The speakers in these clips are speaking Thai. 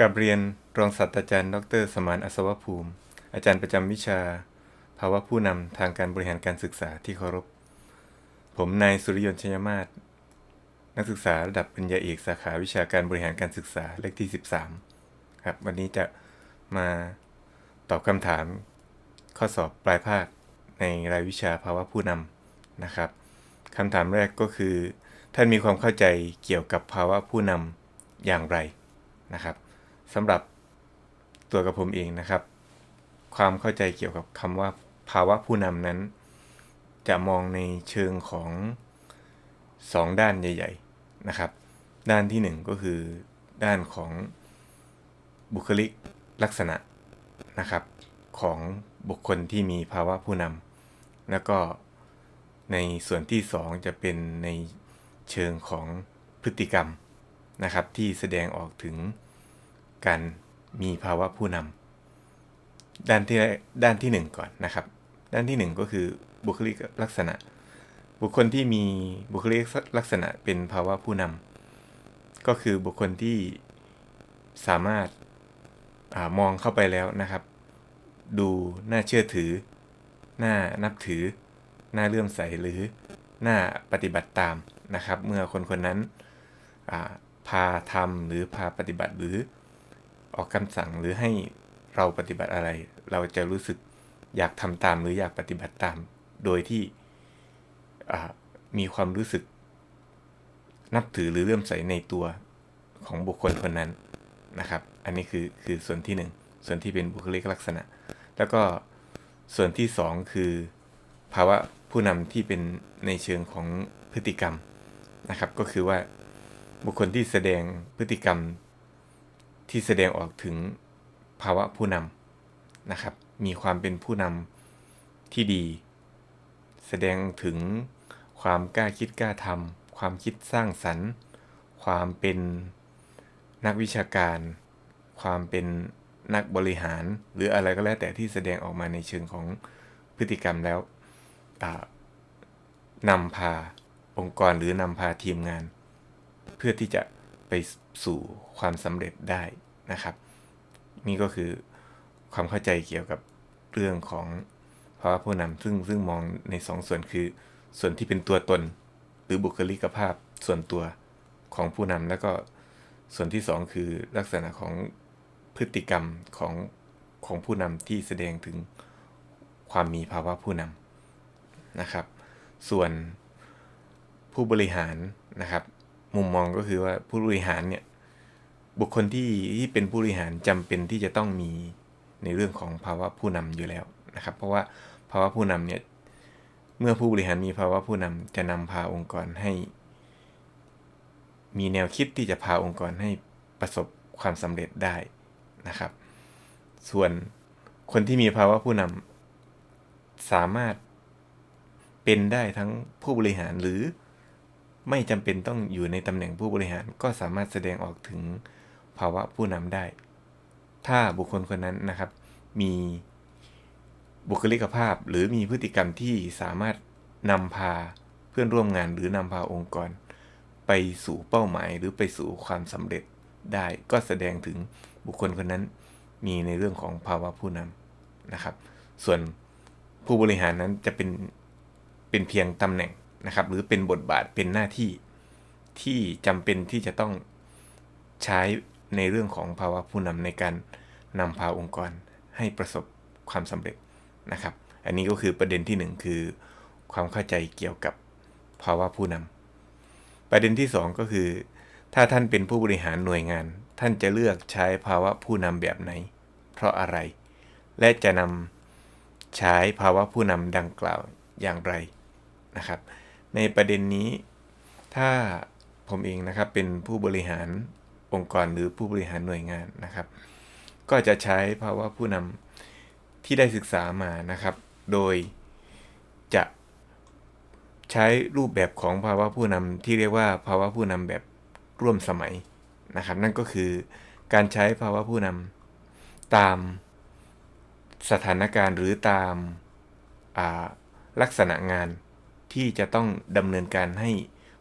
กับเรียนรองศาสตราจารย์ ดร สมานอัศวภูมิ อาจารย์ประจำวิชา ภาวะผู้นำทางการบริหารการศึกษาที่เคารพ ผมนายสุริยนต์ชยมาศนักศึกษาระดับปริญญาเอกสาขาวิชาการบริหารการศึกษาเลขที่ 13 ครับ วันนี้จะมาตอบคำถาม ข้อสอบปลายภาคในรายวิชาภาวะผู้นำนะครับคำถามแรกก็คือ ท่านมีความเข้าใจเกี่ยวกับภาวะผู้นำอย่างไรนะครับ สำหรับตัวกับผมเองนะครับ ความเข้าใจเกี่ยวกับคำว่าภาวะผู้นำนั้น จะมองในเชิงของ 2 ด้านใหญ่ ๆนะครับ ด้านที่ 1 ก็คือด้านของบุคลิกลักษณะนะครับของบุคคลที่มีภาวะผู้นำแล้วก็ในส่วนที่ 2 จะเป็นในเชิงของพฤติกรรมนะครับที่แสดงออกถึง การมีภาวะผู้นำด้านที่ด้านที่ 1 ก่อนนะครับ ด้านที่ 1 ก็คือบุคลิกลักษณะ บุคคลที่มีบุคลิกลักษณะเป็นภาวะผู้นำก็คือบุคคลที่สามารถอามองเข้าไปแล้วนะครับ ดูน่าเชื่อถือ น่านับถือ น่าเลื่อมใสหรือน่าปฏิบัติตามนะครับ เมื่อคนคนนั้นพาทำหรือพาปฏิบัติหรือ ออกคำสั่งหรือให้เราปฏิบัติอะไร เราจะรู้สึกอยากทำตามหรืออยากปฏิบัติตาม โดยที่มีความรู้สึก นับถือหรือเลื่อมใสในตัวของบุคคลคนนั้นนะครับ อันนี้คือคือส่วนที่ 1 ส่วนที่เป็นบุคลิกลักษณะ แล้วก็ส่วนที่ 2 คือ ภาวะผู้นำที่เป็นในเชิงของพฤติกรรมนะครับ ก็คือว่าบุคคลที่แสดงพฤติกรรม ที่แสดงออกถึงภาวะผู้นำนะครับ มีความเป็นผู้นำที่ดี แสดงถึงความกล้าคิดกล้าทำความคิดสร้างสรรค์ ความเป็นนักวิชาการ ความเป็นนักบริหาร หรืออะไรก็แล้วแต่ที่แสดงออกมาในเชิงของพฤติกรรมแล้วนำพาองค์กรหรือนำพาทีมงาน เพื่อที่จะ ไปสู่ความสำเร็จได้นะครับ นี่ก็คือความเข้าใจเกี่ยวกับเรื่องของภาวะผู้นำซึ่งซึ่งมองใน2สส่วนคือ ส่วนที่เป็นตัวตน หรือบุคลิกภาพส่วนตัวของผู้นำแล้วก็ส่วนที่2คือลักษณะของพฤติกรรมของของผู้นำที่แสดงถึงความมีภาวะผู้นำนะครับ ส่วนผู้บริหารนะครับ มุมมองก็คือว่าผู้บริหารเนี่ยบุคคลที่ที่เป็นผู้บริหารจำเป็นที่จะต้องมีในเรื่องของภาวะผู้นำอยู่แล้วนะครับ เพราะว่าภาวะผู้นำเนี่ยเมื่อผู้บริหารมีภาวะผู้นำจะนำพาองค์กรให้ มีแนวคิดที่จะพาองค์กรให้ประสบความสำเร็จได้นะครับ ส่วนคนที่มีภาวะผู้นำสามารถเป็นได้ทั้งผู้บริหารหรือ ไม่จำเป็นต้องอยู่ในตำแหน่งผู้บริหารก็สามารถแสดงออกถึงภาวะผู้นำได้ ถ้าบุคคลคนนั้นนะครับ มีบุคลิกภาพหรือมีพฤติกรรมที่สามารถนำพาเพื่อนร่วมงานหรือนำพาองค์กร ไปสู่เป้าหมายหรือไปสู่ความสำเร็จได้ ก็แสดงถึงบุคคลคนนั้นมีในเรื่องของภาวะผู้นำนะครับ ส่วนผู้บริหารนั้นจะเป็นเป็นเพียงตำแหน่ง นะครับ หรือเป็นบทบาทเป็นหน้าที่ที่จำเป็นที่จะต้องใช้ในเรื่องของภาวะผู้นำในการนำพาองค์กรให้ประสบความสำเร็จนะครับ อันนี้ก็คือประเด็นที่ 1 คือ ความเข้าใจเกี่ยวกับภาวะผู้นำประเด็นที่ 2 ก็คือ ถ้าท่านเป็นผู้บริหารหน่วยงาน ท่านจะเลือกใช้ภาวะผู้นำแบบไหน เพราะอะไร และจะนำใช้ภาวะผู้นำดังกล่าวอย่างไรนะครับ ในประเด็นนี้ ถ้าผมเองนะครับเป็นผู้บริหารองค์กรหรือผู้บริหารหน่วยงานนะครับ ก็จะใช้ภาวะผู้นำที่ได้ศึกษามานะครับ โดยจะใช้รูปแบบของภาวะผู้นำที่เรียกว่าภาวะผู้นำแบบร่วมสมัยนะครับ นั่นก็คือการใช้ภาวะผู้นำตามสถานการณ์หรือตามลักษณะงาน ที่จะต้องดำเนินการให้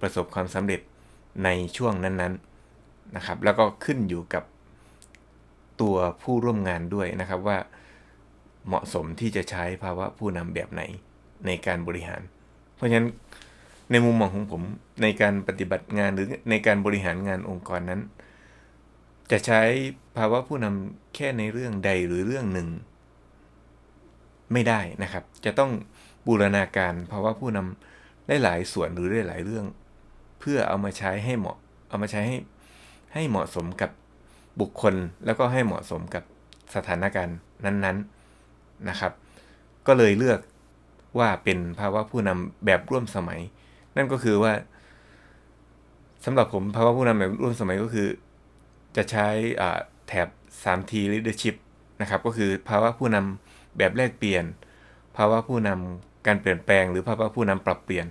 ประสบความสำเร็จในช่วงนั้นๆนะครับ แล้วก็ขึ้นอยู่กับตัวผู้ร่วมงานด้วยนะครับว่าเหมาะสมที่จะใช้ภาวะผู้นำแบบไหนในการบริหาร เพราะฉะนั้นในมุมมองของผมในการปฏิบัติงานหรือในการบริหารงานองค์กรนั้น จะใช้ภาวะผู้นำแค่ในเรื่องใดหรือเรื่องหนึ่ง ไม่ได้นะครับ จะต้อง บูรณาการภาวะผู้นำได้หลายส่วนหรือได้หลายเรื่อง เพื่อเอามาใช้ให้เหมาะ เอามาใช้ให้ให้เหมาะสมกับบุคคลแล้วก็ให้เหมาะสมกับสถานการณ์นั้นๆนะครับ ก็เลยเลือกว่าเป็นภาวะผู้นำแบบร่วมสมัย นั่นก็คือว่าสำหรับผมภาวะผู้นำแบบร่วมสมัยก็คือ จะใช้แถบ 3T leadership นะครับ ก็คือภาวะผู้นำแบบแลกเปลี่ยน ภาวะผู้นำ การเปลี่ยนแปลงหรือภาวะผู้นำปรับเปลี่ยน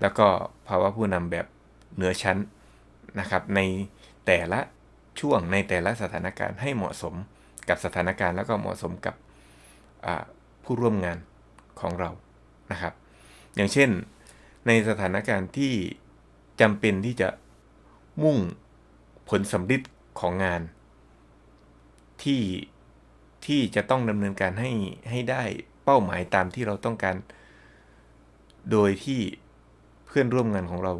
แล้วก็ภาวะผู้นำแบบเหนือชั้นนะครับในแต่ละช่วงในแต่ละสถานการณ์ให้เหมาะสมกับสถานการณ์ แล้วก็เหมาะสมกับผู้ร่วมงานของเรานะครับ อย่างเช่นในสถานการณ์ที่จำเป็นที่จะมุ่งผลสำลิดของงาน ที่ที่จะต้องดำเนินการให้ให้ได้เป้าหมายตามที่เราต้องการ โดยที่เพื่อนร่วมงานของเรา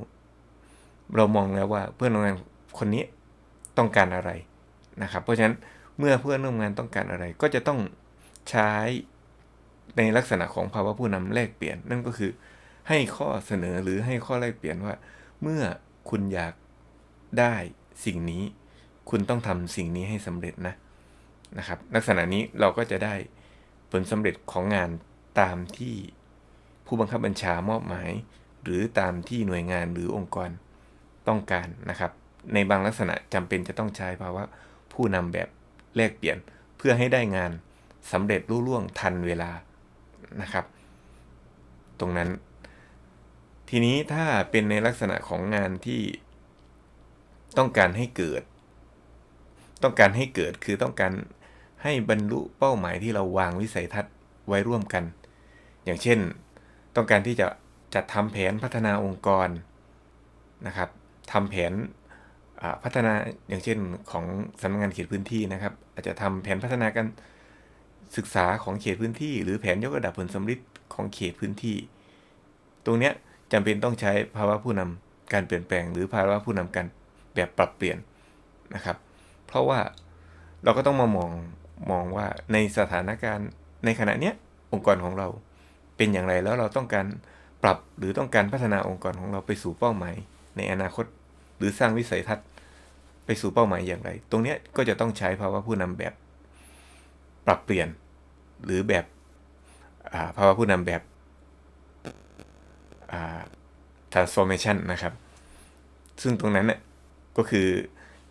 เรามองแล้วว่าเพื่อนร่วมงานคนนี้ต้องการอะไรนะครับ เพราะฉะนั้นเมื่อเพื่อนร่วมงานต้องการอะไร ก็จะต้องใช้ในลักษณะของภาวะผู้นำแลกเปลี่ยน นั่นก็คือให้ข้อเสนอหรือให้ข้อแลกเปลี่ยนว่า เมื่อคุณอยากได้สิ่งนี้ คุณต้องทำสิ่งนี้ให้สำเร็จนะนะครับ ลักษณะนี้เราก็จะได้ผลสำเร็จของงานตามที่ ผู้บังคับบัญชามอบหมาย หรือตามที่หน่วยงานหรือองค์กรต้องการนะครับ ในบางลักษณะจำเป็นจะต้องใช้ภาวะผู้นำแบบแลกเปลี่ยนเพื่อให้ได้งานสำเร็จรุ่ล่วงทันเวลานะครับ ตรงนั้น ทีนี้ถ้าเป็นในลักษณะของงานที่ต้องการให้เกิด ต้องการให้เกิดคือต้องการให้บรรลุเป้าหมายที่เราวางวิสัยทัศน์ไว้ร่วมกัน อย่างเช่น ต้องการที่จะจัดทำแผนพัฒนาองค์กรนะครับทำแผนพัฒนาอย่างเช่นของสำนักงานเขตพื้นที่นะครับ อาจจะทำแผนพัฒนาการศึกษาของเขตพื้นที่ หรือแผนยกระดับผลสำลิดของเขตพื้นที่ ตรงนี้จำเป็นต้องใช้ภาวะผู้นำการเปลี่ยนแปลง หรือภาวะผู้นำการแบบปรับเปลี่ยนนะครับ เพราะว่าเราก็ต้องมามองมองว่าในสถานการณ์ในขณะนี้องค์กรของเรา เป็นอย่างไรแล้วเราต้องการปรับหรือต้องการพัฒนาองค์กรของเราไปสู่เป้าหมาย ในอนาคตหรือสร้างวิสัยทัศน์ ไปสู่เป้าหมายอย่างไร ตรงนี้ก็จะต้องใช้ภาวะผู้นำแบบ ปรับเปลี่ยน หรือแบบภาวะผู้นำแบบ transformation นะครับ ซึ่งตรงนั้นเนี่ยก็คือ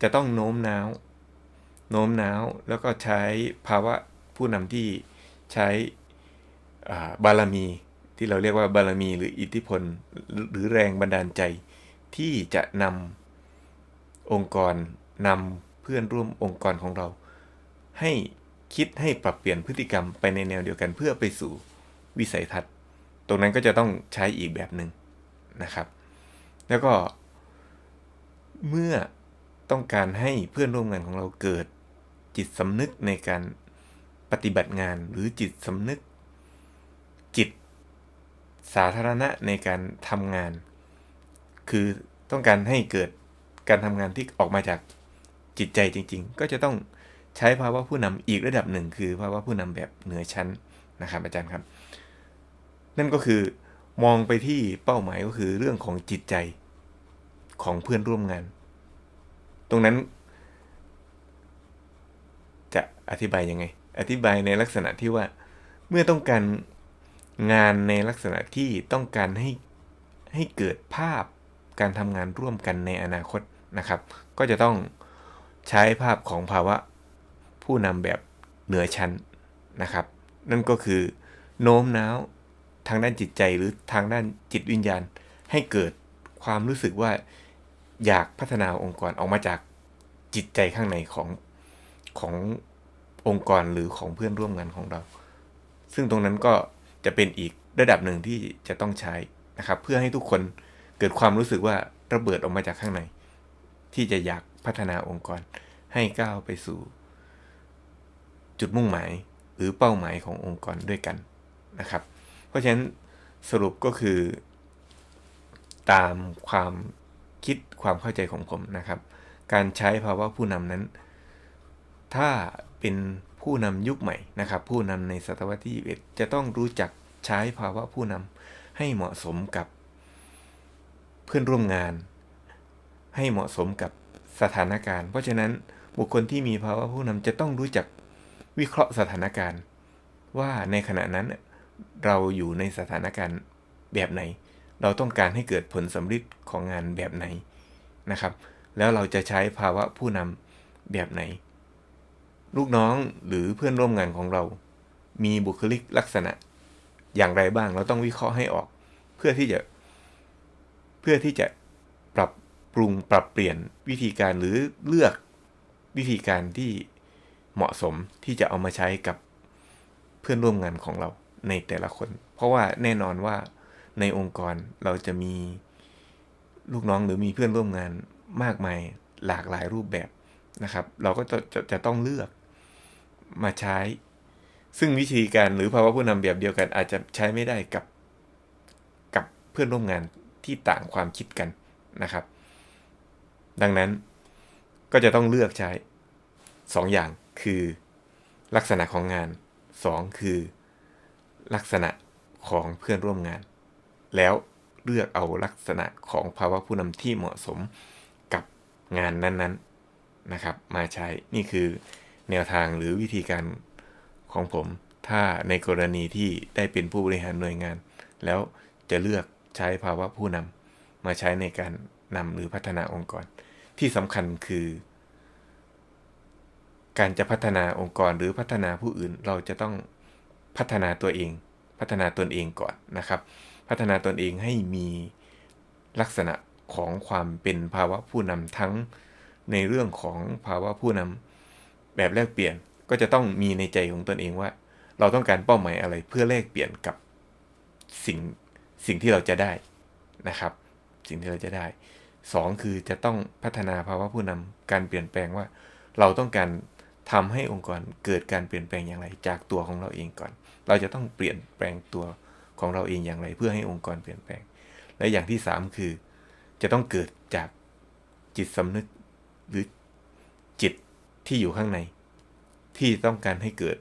จะต้องโน้มน้าว โน้มน้าวแล้วก็ใช้ภาวะผู้นำที่ใช้ บารมีที่เราเรียกว่าบารมี หรืออิทธิพล หรือแรงบันดาลใจ ที่จะนำองค์กรนำเพื่อนร่วมองค์กรของเรา ให้คิดให้ปรับเปลี่ยนพฤติกรรมไปในแนวเดียวกันเพื่อไปสู่วิสัยทัศน์ ตรงนั้นก็จะต้องใช้อีกแบบหนึ่งนะครับ แล้วก็เมื่อต้องการให้เพื่อนร่วมงานของเราเกิดจิตสำนึกในการปฏิบัติงานหรือจิตสำนึก สาธารณะในการทำงาน คือต้องการให้เกิดการทำงานที่ออกมาจากจิตใจจริง ๆ ก็จะต้องใช้ภาวะผู้นำอีกระดับหนึ่ง คือภาวะผู้นำแบบเหนือชั้นนะครับอาจารย์ครับ นั่นก็คือมองไปที่เป้าหมายก็คือเรื่องของจิตใจของเพื่อนร่วมงาน ตรงนั้น จะอธิบายยังไง อธิบายในลักษณะที่ว่า เมื่อต้องการ งานในลักษณะที่ต้องการให้ให้เกิดภาพการทำงานร่วมกันในอนาคตนะครับ ก็จะต้องใช้ภาพของภาวะผู้นำแบบเหนือชั้นนะครับ นั่นก็คือโน้มน้าวทางด้านจิตใจหรือทางด้านจิตวิญญาณ ให้เกิดความรู้สึกว่าอยากพัฒนาองค์กรออกมาจากจิตใจข้างในของขององค์กรหรือของเพื่อนร่วมงานของเรา ซึ่งตรงนั้นก็ จะเป็นอีกระดับหนึ่งที่จะต้องใช้นะครับ เพื่อให้ทุกคนเกิดความรู้สึกว่าระเบิดออกมาจากข้างใน ที่จะอยากพัฒนาองค์กร ให้ก้าวไปสู่ จุดมุ่งหมายหรือเป้าหมายขององค์กรด้วยกันนะครับ เพราะฉะนั้นสรุปก็คือ ตามความคิดความเข้าใจของผมนะครับ การใช้ภาวะผู้นำนั้น ถ้าเป็น ผู้นำยุคใหม่นะครับ ผู้นำในศตวรรษที่ 21 จะต้องรู้จักใช้ภาวะผู้นำให้เหมาะสมกับเพื่อนร่วมงาน ให้เหมาะสมกับสถานการณ์ เพราะฉะนั้นบุคคลที่มีภาวะผู้นำจะต้องรู้จักวิเคราะห์สถานการณ์ ว่าในขณะนั้นเราอยู่ในสถานการณ์แบบไหน เราต้องการให้เกิดผลสำเร็จของงานแบบไหนนะครับ แล้วเราจะใช้ภาวะผู้นำแบบไหน ลูกน้องหรือเพื่อนร่วมงานของเรา มีบุคลิกลักษณะ อย่างไรบ้างเราต้องวิเคราะห์ให้ออก เพื่อที่จะ เพื่อที่จะปรับปรุงปรับเปลี่ยนวิธีการหรือเลือกวิธีการที่เหมาะสมที่จะเอามาใช้กับเพื่อนร่วมงานของเราในแต่ละคน เพราะว่าแน่นอนว่าในองค์กรเราจะมีลูกน้องหรือมีเพื่อนร่วมงานมากมายหลากหลายรูปแบบนะครับ เราก็จะจะจะต้องเลือก มาใช้ ซึ่งวิธีการหรือภาวะผู้นำแบบเดียวกัน อาจจะใช้ไม่ได้กับกับเพื่อนร่วมงานที่ต่างความคิดกันนะครับ ดังนั้นก็จะต้องเลือกใช้ 2 อย่างคือลักษณะของงาน 2 คือ ลักษณะของเพื่อนร่วมงาน แล้วเลือกเอาลักษณะของภาวะผู้นำที่เหมาะสมกับงานนั้นๆนะครับ มาใช้นี่คือ แนวทางหรือวิธีการของผม ถ้าในกรณีที่ได้เป็นผู้บริหารหน่วยงาน แล้วจะเลือกใช้ภาวะผู้นำมาใช้ในการนำหรือพัฒนาองค์กร ที่สำคัญคือ การจะพัฒนาองค์กรหรือพัฒนาผู้อื่นเราจะต้องพัฒนาตัวเอง พัฒนาตนเองก่อนนะครับ พัฒนาตนเองให้มีลักษณะของความเป็นภาวะผู้นำทั้งในเรื่องของภาวะผู้นำ แบบแลกเปลี่ยนก็จะต้องมีในใจของตนเองว่า เราต้องการเป้าหมายอะไรเพื่อแลกเปลี่ยนกับสิ่งสิ่งที่เราจะได้นะครับ สิ่งที่เราจะได้ 2 คือจะต้องพัฒนาภาวะผู้นำการเปลี่ยนแปลงว่า เราต้องการทำให้องค์กรเกิดการเปลี่ยนแปลงอย่างไร จากตัวของเราเองก่อน เราจะต้องเปลี่ยนแปลงตัวของเราเองอย่างไร เพื่อให้องค์กรเปลี่ยนแปลง และอย่างที่ 3 คือ จะต้องเกิดจากจิตสำนึกหรือ ที่อยู่ข้างใน ที่ต้องการให้เกิด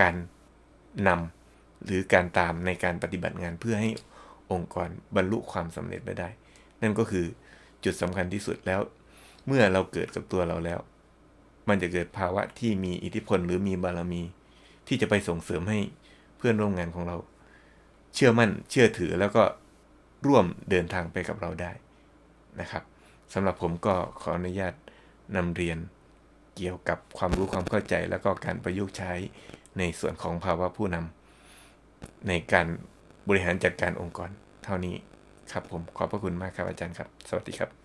การนำหรือการตามในการปฏิบัติงานเพื่อให้องค์กรบรรลุความสำเร็จไปได้ นั่นก็คือจุดสำคัญที่สุดแล้ว เมื่อเราเกิดกับตัวเราแล้ว มันจะเกิดภาวะที่มีอิทธิพลหรือมีบารมี ที่จะไปส่งเสริมให้เพื่อนร่วมงานของเรา เชื่อมั่นเชื่อถือแล้วก็ร่วมเดินทางไปกับเราได้นะครับสำหรับผมก็ขออนุญาตนำเรียน เกี่ยวกับความรู้ความเข้าใจ แล้วก็การประยุกต์ใช้ในส่วนของภาวะผู้นำในการบริหารจัดการองค์กรเท่านี้ครับผมขอบพระคุณมากครับอาจารย์ครับ สวัสดีครับ